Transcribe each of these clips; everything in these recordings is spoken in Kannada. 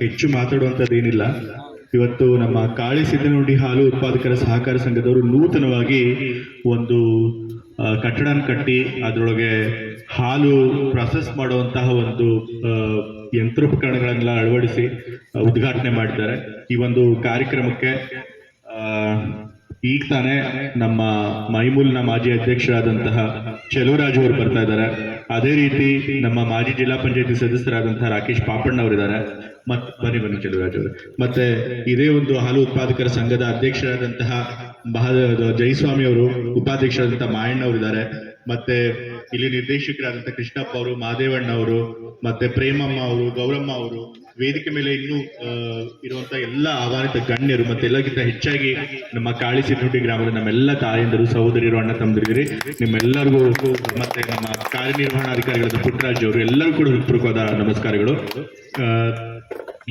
ಹೆಚ್ಚು ಮಾತಾಡುವಂಥದ್ದು ಏನಿಲ್ಲ. ಇವತ್ತು ನಮ್ಮ ಕಾಳಿ ಸಿದ್ದನುಂಡಿ ಹಾಲು ಉತ್ಪಾದಕರ ಸಹಕಾರ ಸಂಘದವರು ನೂತನವಾಗಿ ಒಂದು ಕಟ್ಟಡ ಕಟ್ಟಿ, ಅದರೊಳಗೆ ಹಾಲು ಪ್ರಾಸೆಸ್ ಮಾಡುವಂತಹ ಒಂದು ಯಂತ್ರೋಪಕರಣಗಳನ್ನೆಲ್ಲ ಅಳವಡಿಸಿ ಉದ್ಘಾಟನೆ ಮಾಡಿದ್ದಾರೆ. ಈ ಒಂದು ಕಾರ್ಯಕ್ರಮಕ್ಕೆ ಈಗ ತಾನೇ ನಮ್ಮ ಮೈಮೂಲ್ನ ಮಾಜಿ ಅಧ್ಯಕ್ಷರಾದಂತಹ ಚೆಲುವರಾಜ್ ಅವರು ಬರ್ತಾ ಇದ್ದಾರೆ. ಅದೇ ರೀತಿ ನಮ್ಮ ಮಾಜಿ ಜಿಲ್ಲಾ ಪಂಚಾಯತಿ ಸದಸ್ಯರಾದಂತಹ ರಾಕೇಶ್ ಪಾಪಣ್ಣ ಅವರಿದ್ದಾರೆ ಮತ್ ಬನ್ನಿ ಬನ್ನಿ ಚೆಲುವರಾಜ್ ಅವರು. ಮತ್ತೆ ಇದೇ ಒಂದು ಹಾಲು ಉತ್ಪಾದಕರ ಸಂಘದ ಅಧ್ಯಕ್ಷರಾದಂತಹ ಮಹಾ ಜಯಸ್ವಾಮಿ ಅವರು ಉಪಾಧ್ಯಕ್ಷರಾದಂತಹ ಮಾಯಣ್ಣ ಅವರಿದ್ದಾರೆ ಮತ್ತೆ ಇಲ್ಲಿ ನಿರ್ದೇಶಕರಾದಂತ ಕೃಷ್ಣಪ್ಪ ಅವರು ಮಹಾದೇವಣ್ಣ ಅವರು, ಮತ್ತೆ ಪ್ರೇಮಮ್ಮ ಅವರು, ಗೌರಮ್ಮ ಅವರು ವೇದಿಕೆ ಮೇಲೆ ಇನ್ನೂ ಇರುವಂತ ಎಲ್ಲಾ ಆಹ್ವಾನಿತ ಗಣ್ಯರು ಮತ್ತೆ ಎಲ್ಲಕ್ಕಿಂತ ಹೆಚ್ಚಾಗಿ ನಮ್ಮ ಕಾಳಿ ಸಿದ್ದುಂಡಿ ಗ್ರಾಮದ ನಮ್ಮೆಲ್ಲ ತಾಯಂದರು, ಸಹೋದರಿಯರು, ಅಣ್ಣ ತಮ್ಮದಿರಿ ನಿಮ್ಮೆಲ್ಲರಿಗೂ ಮತ್ತೆ ನಮ್ಮ ಕಾರ್ಯನಿರ್ವಹಣಾಧಿಕಾರಿಗಳಾದ ಪುಟ್ಟರಾಜ್ ಅವರು ಎಲ್ಲರೂ ಕೂಡ ಹೃತ್ಪೂರ್ವಕವಾದ ನಮಸ್ಕಾರಗಳು.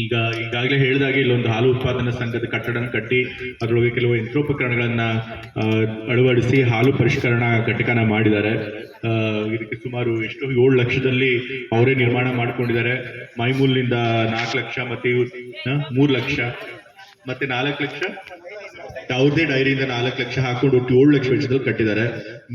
ಈಗ ಈಗಾಗಲೇ ಹೇಳಿದಾಗೆ ಇಲ್ಲೊಂದು ಹಾಲು ಉತ್ಪಾದನಾ ಸಂಘದ ಕಟ್ಟಡ ಕಟ್ಟಿ, ಅದರೊಳಗೆ ಕೆಲವು ಯಂತ್ರೋಪಕರಣಗಳನ್ನ ಅಳವಡಿಸಿ ಹಾಲು ಪರಿಷ್ಕರಣಾ ಘಟಕನ ಮಾಡಿದ್ದಾರೆ. ಇದಕ್ಕೆ ಸುಮಾರು ಎಷ್ಟು ಏಳು ಲಕ್ಷದಲ್ಲಿ ಅವರೇ ನಿರ್ಮಾಣ ಮಾಡ್ಕೊಂಡಿದ್ದಾರೆ. ಮೈಮೂಲ್ನಿಂದ ನಾಲ್ಕು ಲಕ್ಷ, ಮತ್ತೆ ಮೂರು ಲಕ್ಷ, ಮತ್ತೆ ನಾಲ್ಕು ಲಕ್ಷ ಯಾವುದೇ ಡೈರಿಯಿಂದ ನಾಲ್ಕು ಲಕ್ಷ ಹಾಕೊಂಡು ಒಟ್ಟು ಏಳು ಲಕ್ಷ ವೆಚ್ಚದಲ್ಲಿ ಕಟ್ಟಿದ್ದಾರೆ.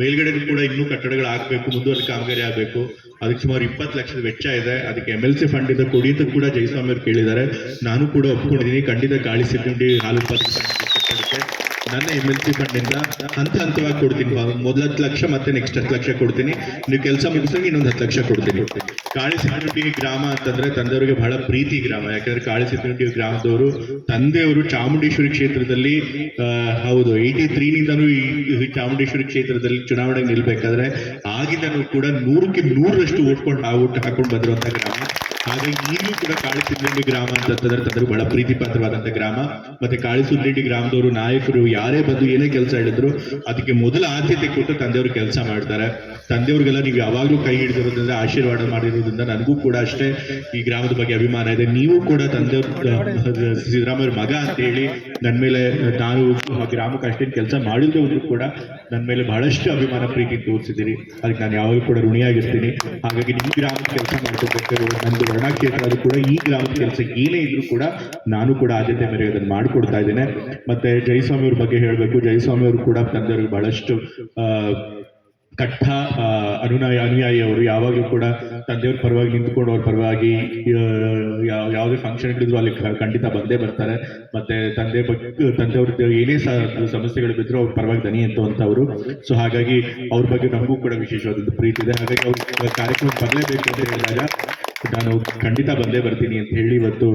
ಮೇಲ್ಗಡೆ ಕೂಡ ಇನ್ನೂ ಕಟ್ಟಡಗಳು ಆಗ್ಬೇಕು ಮುಂದುವರೆದ ಕಾಮಗಾರಿ ಆಗ್ಬೇಕು. ಅದಕ್ಕೆ ಸುಮಾರು ಇಪ್ಪತ್ತು ಲಕ್ಷದ ವೆಚ್ಚ ಇದೆ. ಅದಕ್ಕೆ ಎಂ ಎಲ್ ಸಿ ಫಂಡ್ ಇಂದ ಕೊಡಿ ಅಂತ ಕೂಡ ಜಯಸ್ವಾಮಿ ಅವರು ಕೇಳಿದ್ದಾರೆ. ನಾನು ಕೂಡ ಒಪ್ಕೊಂಡಿದ್ದೀನಿ. ಖಂಡಿತ ಗಾಳಿ ಸಿಬ್ಬಂದಿ ಹಾಲು ಕಟ್ಟಡಕ್ಕೆ ನನ್ನ ಎಂ ಎಲ್ ಸಿ ಫಂಡ್ ಇಂದ ಹಂತ ಹಂತವಾಗಿ ಕೊಡ್ತೀನಿ ಮೊದಲ ಹತ್ತು ಲಕ್ಷ, ಮತ್ತೆ ನೆಕ್ಸ್ಟ್ ಹತ್ತು ಲಕ್ಷ ಕೊಡ್ತೀನಿ. ನೀವು ಕೆಲಸ ಮುಗಿಸಿದ್ರೆ ಇನ್ನೊಂದು ಹತ್ತು ಲಕ್ಷ ಕೊಡ್ತೀನಿ. ಕಾಳಿ ಸಿದ್ದನುಡಿ ಗ್ರಾಮ ಅಂತಂದ್ರೆ ತಂದೆಯವರಿಗೆ ಬಹಳ ಪ್ರೀತಿ ಗ್ರಾಮ. ಯಾಕಂದ್ರೆ ಕಾಳಿ ಸಿದ್ದನುಡಿ ಗ್ರಾಮದವರು ತಂದೆಯವರು ಚಾಮುಂಡೇಶ್ವರಿ ಕ್ಷೇತ್ರದಲ್ಲಿ ಹೌದು ಏಯ್ಟಿ ತ್ರೀನಿಂದನೂ ಈ ಚಾಮುಂಡೇಶ್ವರಿ ಕ್ಷೇತ್ರದಲ್ಲಿ ಚುನಾವಣೆಗೆ ನಿಲ್ಬೇಕಾದ್ರೆ ಆಗಿಂದನೂ ಕೂಡ ನೂರಕ್ಕೆ ನೂರರಷ್ಟು ಓಟ್ಕೊಂಡು ಆ ಓಟ್ ಹಾಕೊಂಡು ಬಂದಿರುವಂತ ಗ್ರಾಮ. ಹಾಗಾಗಿ ಈಗಲೂ ಕೂಡ ಕಾಳಿಸುದ್ರಿಂಡಿ ಗ್ರಾಮ ಅಂತಂದ್ರೆ ತಂದರು ಬಹಳ ಪ್ರೀತಿ ಪಾತ್ರವಾದಂತ ಗ್ರಾಮ. ಮತ್ತೆ ಕಾಳಿಸುದ್ರಿಂಡಿ ಗ್ರಾಮದವರು, ನಾಯಕರು ಯಾರೇ ಬಂದು ಏನೇ ಕೆಲಸ ಹೇಳಿದ್ರು ಅದಕ್ಕೆ ಮೊದಲ ಆದ್ಯತೆ ಕೊಟ್ಟು ತಂದೆಯವರು ಕೆಲಸ ಮಾಡ್ತಾರೆ. ತಂದೆಯವ್ರಿಗೆಲ್ಲ ನೀವು ಯಾವಾಗಲೂ ಕೈ ಹಿಡಿದಿರೋದ್ರಿಂದ ಆಶೀರ್ವಾದ ಮಾಡಿರೋದ್ರಿಂದ ನನಗೂ ಕೂಡ ಅಷ್ಟೇ ಈ ಗ್ರಾಮದ ಬಗ್ಗೆ ಅಭಿಮಾನ ಇದೆ. ನೀವು ಕೂಡ ತಂದೆಯವ್ರ ಸಿದ್ದರಾಮಯ್ಯ ಮಗ ಅಂತ ಹೇಳಿ ನನ್ನ ಮೇಲೆ, ನಾನು ಗ್ರಾಮಕ್ಕೆ ಅಷ್ಟೇನು ಕೆಲಸ ಮಾಡಿದ್ರೆ ಕೂಡ ನನ್ನ ಮೇಲೆ ಬಹಳಷ್ಟು ಅಭಿಮಾನ, ಪ್ರೀತಿ ತೋರಿಸಿದ್ದೀರಿ. ಅದಕ್ಕೆ ನಾನು ಯಾವಾಗಲೂ ಕೂಡ ಋಣಿಯಾಗಿರ್ತೀನಿ. ಹಾಗಾಗಿ ನಿಮ್ಮ ಗ್ರಾಮದ ಕೆಲಸ ಮಾಡ್ಕೋಬೇಕು ನಂದು ವರ್ಣ ಕ್ಷೇತ್ರ ಕೂಡ ಈ ಗ್ರಾಮದ ಕೆಲಸ ಏನೇ ಇದ್ರೂ ಕೂಡ ನಾನು ಕೂಡ ಆದ್ಯತೆ ಮೇರೆಗೆ ಅದನ್ನು ಮಾಡಿಕೊಡ್ತಾ ಇದ್ದೇನೆ. ಮತ್ತೆ ಜಯಸ್ವಾಮಿ ಅವ್ರ ಬಗ್ಗೆ ಹೇಳಬೇಕು. ಜಯಸ್ವಾಮಿ ಅವರು ಕೂಡ ತಂದೆಯವ್ರಿಗೆ ಬಹಳಷ್ಟು ಕಟ್ಟ ಅನುನಾಯ, ಅನುಯಾಯಿ ಅವರು ಯಾವಾಗಲೂ ಕೂಡ ತಂದೆಯವ್ರ ಪರವಾಗಿ ನಿಂತ್ಕೊಂಡು ಅವ್ರ ಪರವಾಗಿ ಯಾವುದೇ ಫಂಕ್ಷನ್ ಇದ್ರು ಅಲ್ಲಿ ಖಂಡಿತ ಬಂದೇ ಬರ್ತಾರೆ. ಮತ್ತೆ ತಂದೆ ಬಗ್ಗೆ ತಂದೆಯವ್ರ ಏನೇ ಸಮಸ್ಯೆಗಳು ಬಿದ್ರು ಅವ್ರ ಪರವಾಗಿ ದನಿ ಅಂತವರು ಸೊ ಹಾಗಾಗಿ ಅವ್ರ ಬಗ್ಗೆ ನಮಗೂ ಕೂಡ ವಿಶೇಷವಾದ ಪ್ರೀತಿ ಇದೆ. ಹಾಗಾಗಿ ಅವ್ರ ಕಾರ್ಯಕ್ರಮ ಬರಲೇಬೇಕು ಅಂತ ಹೇಳಿದಾಗ ನಾನು ಖಂಡಿತ ಬಂದೇ ಬರ್ತೀನಿ ಅಂತ ಹೇಳಿ ಇವತ್ತು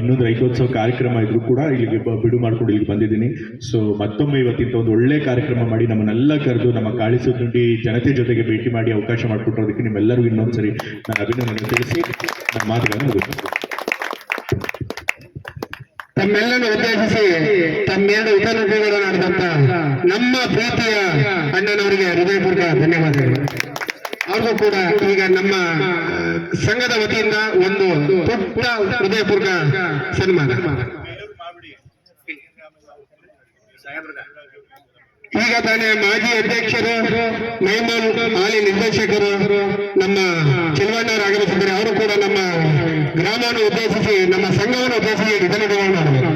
ಇನ್ನೊಂದು ರೈತೋತ್ಸವ ಕಾರ್ಯಕ್ರಮ ಇದ್ರು ಕೂಡ ಇಲ್ಲಿಗೆ ಬಿಡು ಮಾಡ್ಕೊಂಡು ಇಲ್ಲಿಗೆ ಬಂದಿದ್ದೀನಿ. ಸೊ ಮತ್ತೊಮ್ಮೆ ಇವತ್ತಿಂತ ಒಂದು ಒಳ್ಳೆ ಕಾರ್ಯಕ್ರಮ ಮಾಡಿ ನಮ್ಮನ್ನೆಲ್ಲ ಕರೆದು ನಮ್ಮ ಕಾಳಿಸುದ್ದುಂಡಿ ಜನತೆ ಜೊತೆಗೆ ಭೇಟಿ ಮಾಡಿ ಅವಕಾಶ ಮಾಡಿಕೊಟ್ಟೋದಕ್ಕೆ ನಿಮ್ಮೆಲ್ಲರಿಗೂ ಇನ್ನೊಂದ್ಸರಿ ನಾನು ಅಭಿನಂದನೆ ತಿಳಿಸಿ ನನ್ನ ಮಾತುಗಳನ್ನು ಮುಗಿಸ್ತೀನಿ. ತಮ್ಮೆಲ್ಲನ್ನು ಉದ್ದೇಶಿಸಿ ತಮ್ಮೆರಡು ಇತರ ನಡೆದಂತ ನಮ್ಮ ಪ್ರೀತಿಯ ಅಣ್ಣನವರಿಗೆ ಹೃದಯಪೂರ್ವಕ ಧನ್ಯವಾದಗಳು. ಅವ್ರಿಗೂ ಕೂಡ ಈಗ ನಮ್ಮ ಸಂಘದ ವತಿಯಿಂದ ಒಂದು ಪುಟ್ಟ ಹೃದಯಪೂರ್ವಕ ಸನ್ಮಾನ. ಈಗ ತಾನೇ ಮಾಜಿ ಅಧ್ಯಕ್ಷರು, ಮೈಮಾನ್ ಹಾಲಿ ನಿರ್ದೇಶಕರು, ನಮ್ಮ ಚೆಲುವಣ್ಣರು ಆಗಮಿಸಿದ್ದಾರೆ ಅವರು ಕೂಡ ನಮ್ಮ ಗ್ರಾಮವನ್ನು ಉದ್ದೇಶಿಸಿ, ನಮ್ಮ ಸಂಘವನ್ನು ಉದ್ದೇಶಿಸಿ ಇದನ್ನು ಮಾಡಬೇಕು